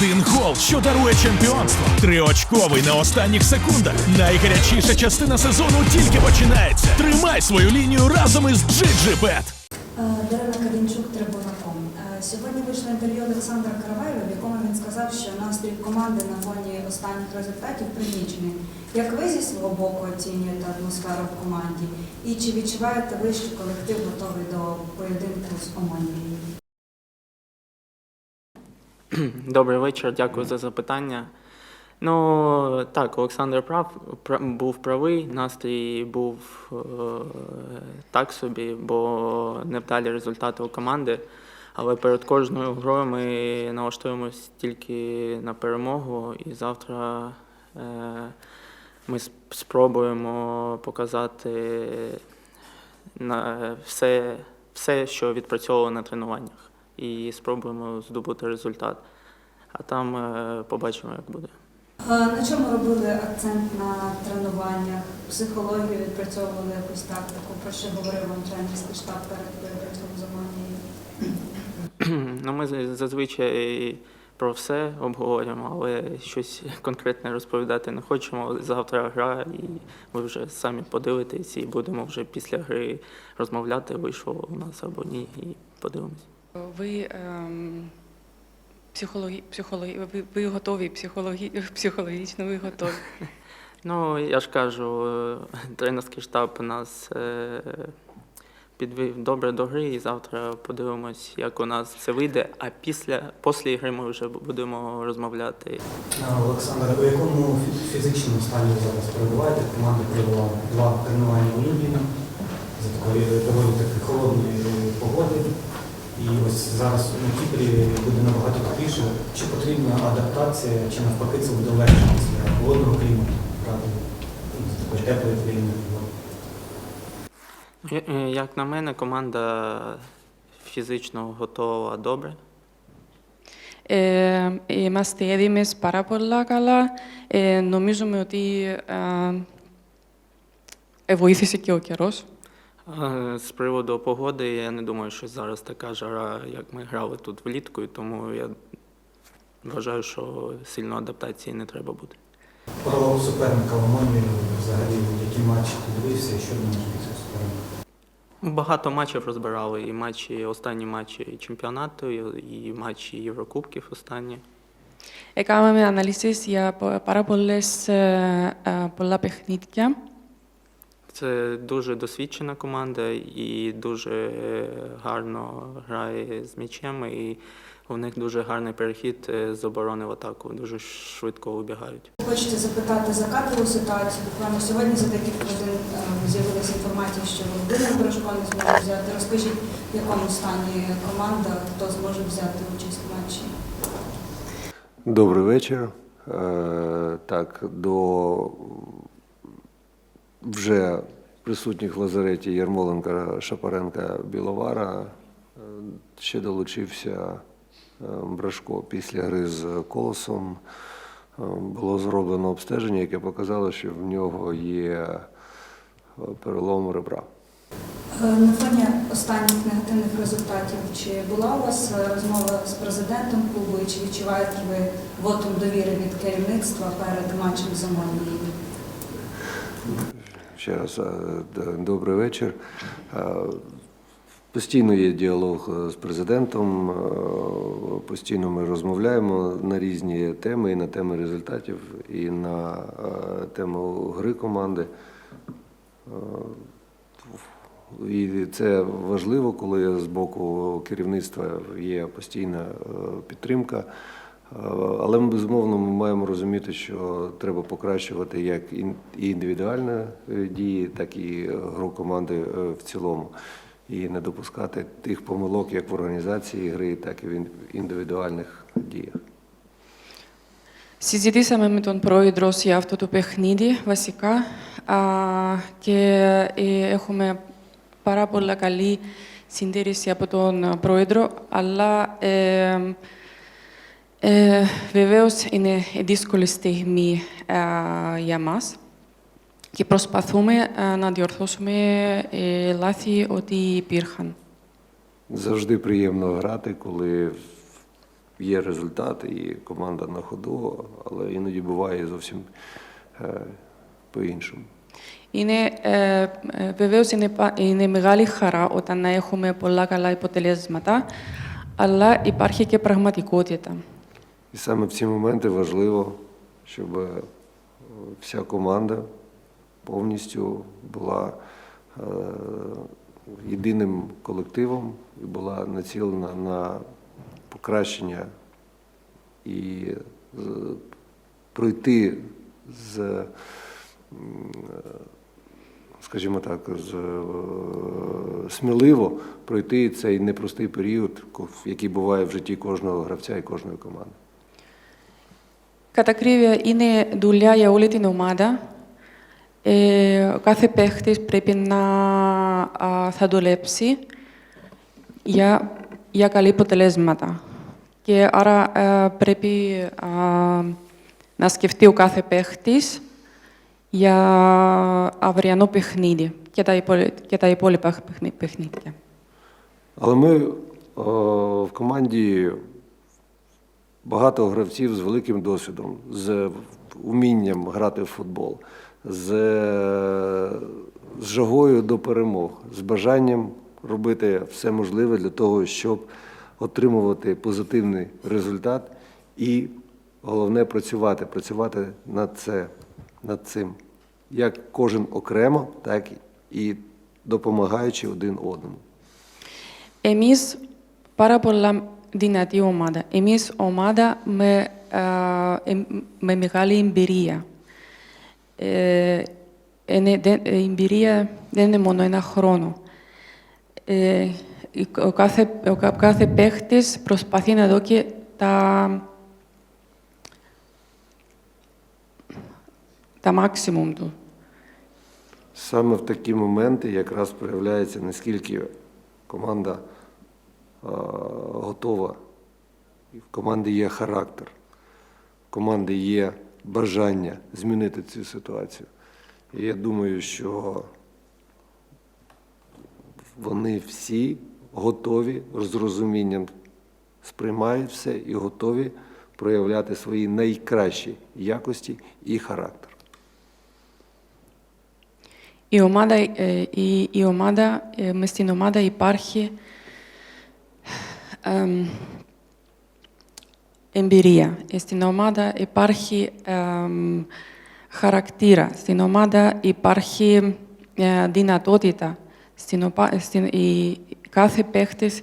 Один гол, що дарує чемпіонство. Триочковий на останніх секундах. Найгарячіша частина сезону тільки починається. Тримай свою лінію разом із GGBet. Е, Дарина Каденчук, Трибунаком. Е, Сьогодні вийшло інтерв'ю Олександра Караваєва, в якому він сказав, що настрій команди на фоні останніх результатів пригнічений. Як ви зі свого боку оцінюєте атмосферу в команді? І чи відчуваєте ви, що колектив готовий до поєдинку з Оманією? Добрий вечір, дякую за запитання. Ну так, Олександр прав пра- був правий. Настрій був е, так собі, бо невдалі результати у команди. Але перед кожною грою ми налаштуємось тільки на перемогу, і завтра е, ми спробуємо показати на все, все, що відпрацьовувало на тренуваннях, і спробуємо здобути результат. А там е, побачимо, як буде. На чому робили акцент на тренуваннях? Психологію відпрацьовували якусь тактику, про що говорив вам тренерський штаб перед поєдинком ну, ми зазвичай про все обговорюємо, але щось конкретне розповідати не хочемо. Завтра гра, і ви вже самі подивитесь, і будемо вже після гри розмовляти, вийшло у нас або ні, і подивимось. Ви ем, психологі, психологі, ви, ви готові психологі, психологічно, ви готові. Ну, я ж кажу, е, тренерський штаб нас е, підвів добре до гри, і завтра подивимось, як у нас все вийде. А після після ігри ми вже будемо розмовляти. Олександр, у якому фізичному стані ви зараз перебуваєте? Команда провела два тренування у Львові за такої доволі таки холодної погоди. І ось зараз на Кіпрі буде набагато тепліше. Чи потрібна адаптація, чи навпаки це буде легше після холодного клімату, грати з такої теплої країни? Я- е, Як на мене, команда фізично готова добре. Ε, είμαστε έτοιμες πάρα πολλά καλά. Ε, νομίζουμε ότι ε, ε, βοήθησε και ο καιρός. А З приводу погоди, я не думаю, що зараз така жара, як ми грали тут влітку, і тому я вважаю, що сильно адаптації не треба буде. Про суперника в Омані взагалі, які матчі ти дивився і що думаєш про цього суперника? Багато матчів розбирали, і матчі, останні матчі чемпіонату, і і матчі Єврокубків останні. Έκαναμε αναλύσεις για πο- πάρα πολλές, ε, ε, πολλά παιχνίδια. це дуже досвідчена команда і дуже гарно грає з м'ячем, і у них дуже гарний перехід е, з оборони в атаку, дуже швидко убігають. Хочете запитати за кадрову ситуацію. Буквально сьогодні за декілька годин е, з'явилася інформація, що Володимир Порошко не зможе взяти. Розкажіть, в якому стані команда, хто зможе взяти участь в матчі? Добрий вечір. Е, Так, до вже присутніх в лазареті Ярмоленка, Шапаренка, Біловара е, ще долучився е, Брашко після гри з колосом. Е, Було зроблено обстеження, яке показало, що в нього є перелом ребра. На фоні останніх негативних результатів, чи була у вас розмова з президентом клубу, і чи відчуваєте ви вотум довіри від керівництва перед матчем з Оманією? Ще раз е, добрий вечір. Е, Постійно є діалог е, з президентом, постійно ми розмовляємо на різні теми, і на теми результатів, і на тему гри команди. І це важливо, коли з боку керівництва є постійна підтримка. Е, Але ми безумовно ми маємо розуміти, що треба покращувати як ін- і індивідуальні е, дії, так і гру команди е, в цілому. І не допускати тих помилок як в організації гри, так і в ін- індивідуальних діях. Συζητήσαμε με τον πρόεδρο για αυτό το παιχνίδι, βασικά, α, και ε, έχουμε πάρα πολλά καλή συντήρηση από τον πρόεδρο, αλλά ε, ε, βεβαίως είναι δύσκολη στιγμή α, για μας και προσπαθούμε α, να διορθώσουμε ε, λάθη ότι υπήρχαν. Завжди приємно грати, коли є результат, і команда на ходу, але іноді буває зовсім е, по-іншому. Είναι, ε, ε, βεβαίως είναι, πα- είναι μεγάλη χαρά όταν έχουμε πολλά καλά αποτελέσματα, αλλά υπάρχει και πραγματικότητα. І саме в ці моменти важливо, щоб е, вся команда повністю була е, єдиним колективом і була націлена на покращення і е, пройти з, скажімо так, з, сміливо пройти цей непростий період, який буває в житті кожного гравця і кожної команди. Κατά ακρίβεια, είναι δουλειά για όλη την ομάδα. Ε, ο κάθε παίχτης πρέπει να α, θα δουλέψει για, για καλή αποτελέσματα. Και άρα ε, πρέπει α, να σκεφτεί ο κάθε παίχτης για αυριανό παιχνίδι και τα, υπόλοι- και τα υπόλοιπα παιχνί- παιχνίδια. Але ми о, в команді багато гравців з великим досвідом, з умінням грати в футбол, з, з жагою до перемог, з бажанням робити все можливе для того, щоб отримувати позитивний результат і головне працювати, працювати над це, над цим. Як кожен окремо, так і допомагаючи один одному. Εμείς πάρα πολλά δυνατή ομάδα. Εμείς ομάδα με, α, ε, με μεγάλη εμπειρία. Ε, είναι- δεν- η εμπειρία δεν είναι μόνο ένα χρόνο. Ε, ο, κάθε, ο κα- κάθε παίχτης προσπαθεί να δώσει τα, τα maximum του. Саме в такі моменти якраз проявляється, наскільки команда е, готова, і в команди є характер, в команди є бажання змінити цю ситуацію. І я думаю, що вони всі готові з розумінням сприймають все і готові проявляти свої найкращі якості і характер. Η ομάδα, ε, η, η ομάδα ε, μες στην ομάδα υπάρχει εμ, εμπειρία. Ε, Στην ομάδα υπάρχει εμ, χαρακτήρα. Στην ομάδα υπάρχει ε, δυνατότητα. Στην, οπα- στην, η, κάθε παίχτης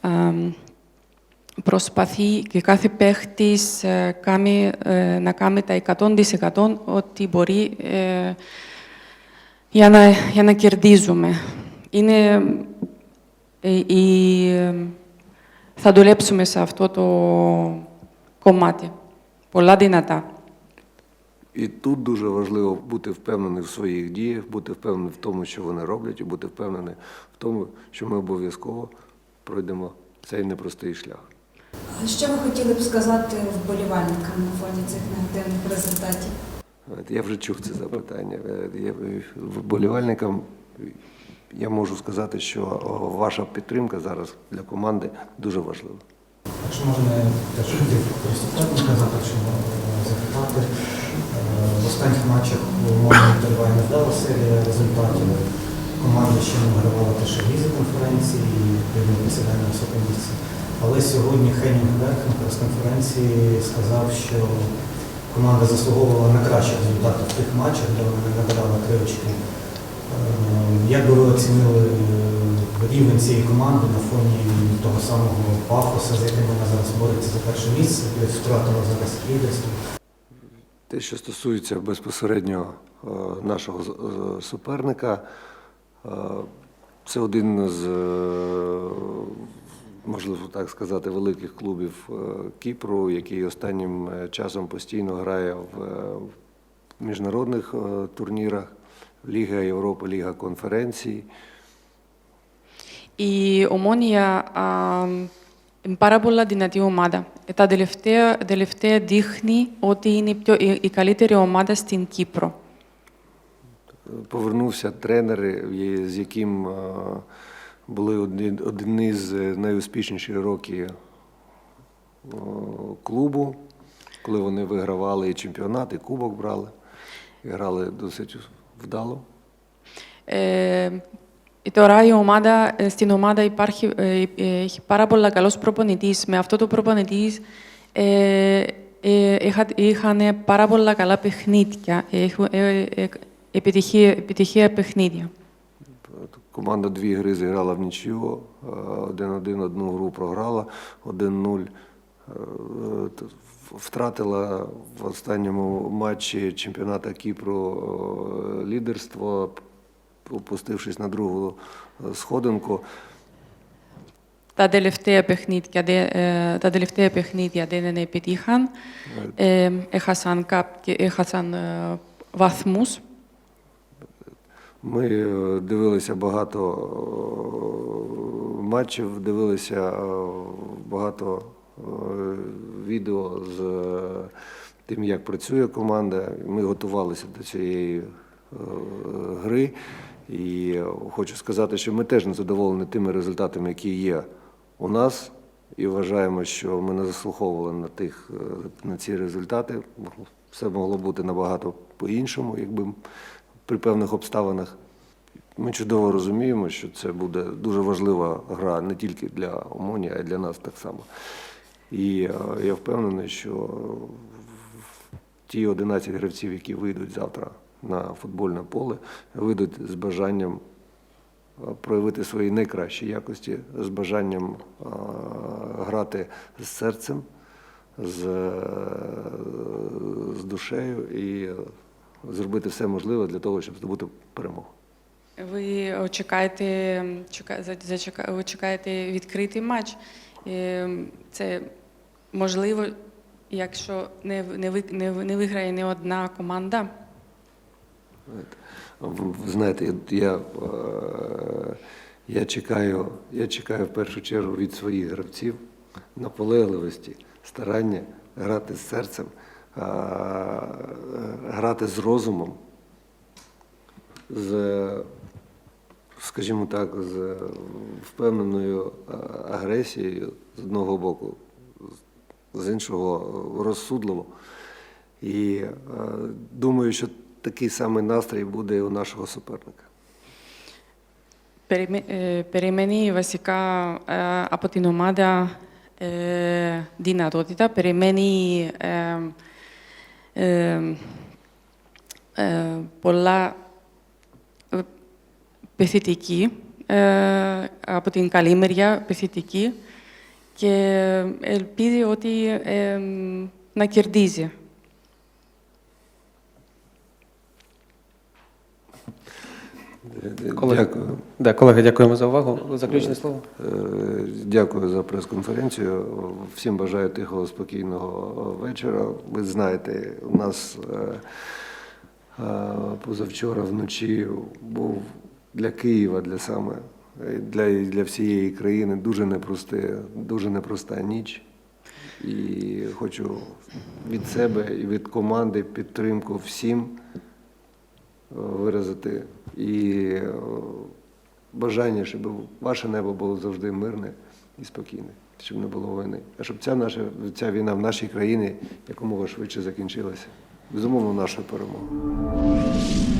εμ, προσπαθεί και κάθε παίχτης ε, κάνει, ε, να κάνει τα 100% ό,τι μπορεί ε, για να, για να κερδίζουμε. Είναι, ε, η, ε, θα δουλέψουμε σε αυτό το κομμάτι. Πολλά δυνατά. І тут дуже важливо бути впевненим в своїх діях, бути впевненим в тому, що вони роблять, і бути впевненим в тому, що ми обов'язково пройдемо цей непростий шлях. А Що ви хотіли б сказати вболівальникам на фоні цих негативних результатів? Знаєте, Я вже чув це запитання. Е, я- Вболівальникам я можу сказати, що ваша підтримка зараз для команди дуже важлива. Якщо можна хотів приступати, казати, що е, запитати. Е, В останніх матчах умовно триває невдала серія результатів. Команда ще не вигравала те, що візі конференції і посідання на високе місце. Але сьогодні Хеннінг Берг на прес-конференції сказав, що команда заслуговувала на кращі результати в тих матчах, де вона не набирала три очки. Як би ви оцінили е, рівень цієї команди на фоні того самого пафоса, з яким вона зараз бореться за перше місце, і втратила зараз лідерство? Те, що стосується безпосередньо е, нашого е, суперника, це один з, можливо так сказати, великих клубів Кіпру, який останнім часом постійно грає в міжнародних турнірах, Ліга Європи, Ліга конференцій. Η Ομόνια α, είναι πάρα πολλά δυνατή ομάδα. Ε, Τα τελευταία, τελευταία δείχνει ότι είναι η, πιο, η, η καλύτερη ομάδα στην Κύπρο. Повернувся тренер, є- з яким е, були одні, одні з найуспішніших років о, клубу, коли вони вигравали і чемпіонат, і кубок брали. І грали досить вдало. Ε, τώρα η ομάδα, ε, στην ομάδα υπάρχει, ε, ε, έχει πάρα πολλά καλός προπονητής. Με αυτό το προπονητής ε, ε, είχα, είχαν πάρα πολλά καλά παιχνίδια, έχουν, ε, ε, επιτυχία, επιτυχία παιχνίδια. Команда дві гри зіграла в нічию, е, 1-1 одну гру програла, 1-0 е, т- втратила в останньому матчі чемпіоната Кіпру е, лідерство, опустившись на другу е, сходинку. Τα τελευταία παιχνίδια, δε- ε, τα τελευταία παιχνίδια δεν επιτύχαν, ε, έχασαν, κάποιοι, έχασαν ε, βαθμούς. Ми е, дивилися багато е, матчів, дивилися е, багато е, відео з е, тим, як працює команда. Ми готувалися до цієї е, гри. І хочу сказати, що ми теж не задоволені тими результатами, які є у нас. І вважаємо, що ми не заслуховували на тих е, на ці результати. Все могло бути набагато по-іншому, якби при певних обставинах. Ми чудово розуміємо, що це буде дуже важлива гра не тільки для Омоні, а й для нас так само. І е, я впевнений, що ті 11 гравців, які вийдуть завтра на футбольне поле, вийдуть з бажанням е, проявити свої найкращі якості, з бажанням е, грати з серцем, з, з душею і зробити все можливе для того, щоб здобути перемогу. Ви чекаєте, чека- за- зачека- ви чекаєте відкритий матч. Е, Це можливо, якщо не, не, не, не виграє не одна команда. Знаєте, я, е, я, чекаю, я чекаю в першу чергу від своїх гравців наполегливості, старання грати з серцем, е, грати з розумом, з, скажімо так, з впевненою е, агресією з одного боку, з іншого розсудливо. І е, думаю, що такий самий настрій буде і у нашого суперника. Περιμέ- ε, Περιμένει βασικά ε, από την ομάδα ε, δυνατότητα, περιμένει ε, ε, ε, πολλά ε, πεθητική, ε, από την καλή μεριά πεθητική και ελπίζει ότι ε, να κερδίζει. Колеги, Дякую. Да, колеги, дякуємо за увагу. Заключне слово. Е, Дякую за прес-конференцію. Всім бажаю тихого, спокійного вечора. Ви знаєте, у нас е, е, позавчора вночі був для Києва, для саме е, для, для всієї країни дуже непросте, дуже непроста ніч. І хочу від себе і від команди підтримку всім е, виразити і е, бажання, щоб ваше небо було завжди мирне і спокійне, щоб не було війни. А щоб ця наша ця війна в нашій країні якомога швидше закінчилася. Безумовно, нашою перемогою.